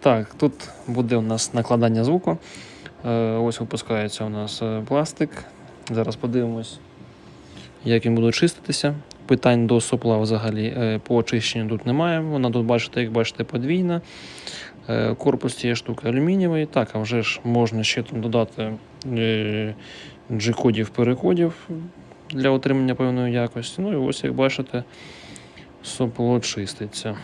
Так, тут буде у нас накладання звуку. Е, Ось випускається у нас е, пластик. Зараз подивимось, як він буде чиститися. Питань до сопла взагалі е, по очищенню тут немає. Вона тут, бачите, як бачите, подвійна. Корпус цієї штуки алюмінієвий. Так, а вже ж можна ще там додати G-кодів, переходів для отримання певної якості. Ну і ось, як бачите, сопло чиститься.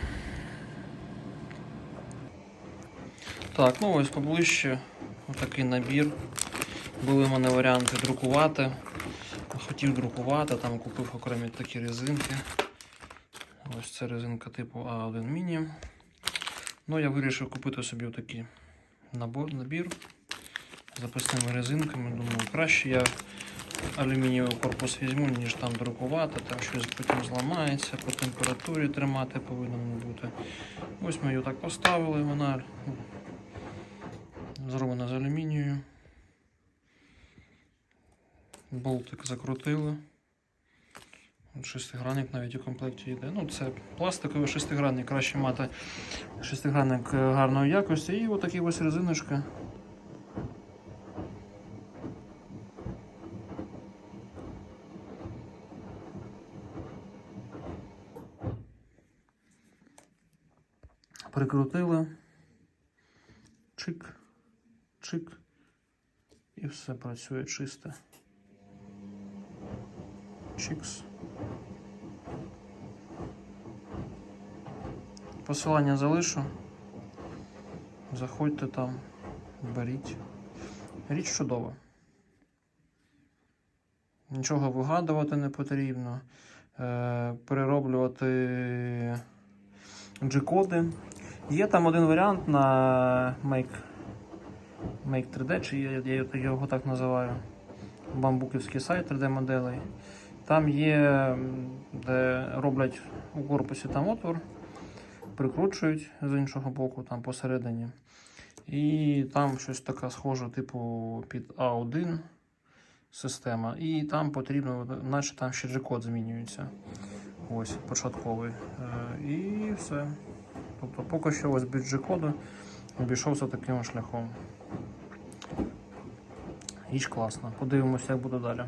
Так, ну ось поближче отакий набір. Були в мене варіанти друкувати. Хотів друкувати, там купив окремі такі резинки. Ось це резинка типу А1 Mini. Ну, я вирішив купити собі отакий набор, набір з запасними резинками. Думаю, краще я алюмінієвий корпус візьму, ніж там друкувати, там щось потім зламається, по температурі тримати повинен бути. Ось ми її так поставили, вона ну, зроблена з алюмінію. Болтик закрутили. Шестигранник навіть у комплекті йде. Ну, це пластиковий шестигранник, краще мати шестигранник е, гарної якості. І отакі ось резиночки. Прикрутили. Чик, чик. І все працює чисте. Чикс. Посилання залишу. Заходьте там, беріть. Річ чудова. Нічого вигадувати не потрібно. Е, перероблювати G-коди. Є там один варіант на Make, Make 3D, чи я, я його так називаю. Бамбуківський сайт 3D-моделей. Там є, де роблять у корпусі там отвор, прикручують з іншого боку, там посередині. І там щось таке схоже, типу під А1 система. І там потрібно, наче там ще G-код змінюється. Ось початковий. Е, І все. Тобто поки що ось без G-коду обійшовся таким шляхом. Річ класна. Подивимося, як буде далі.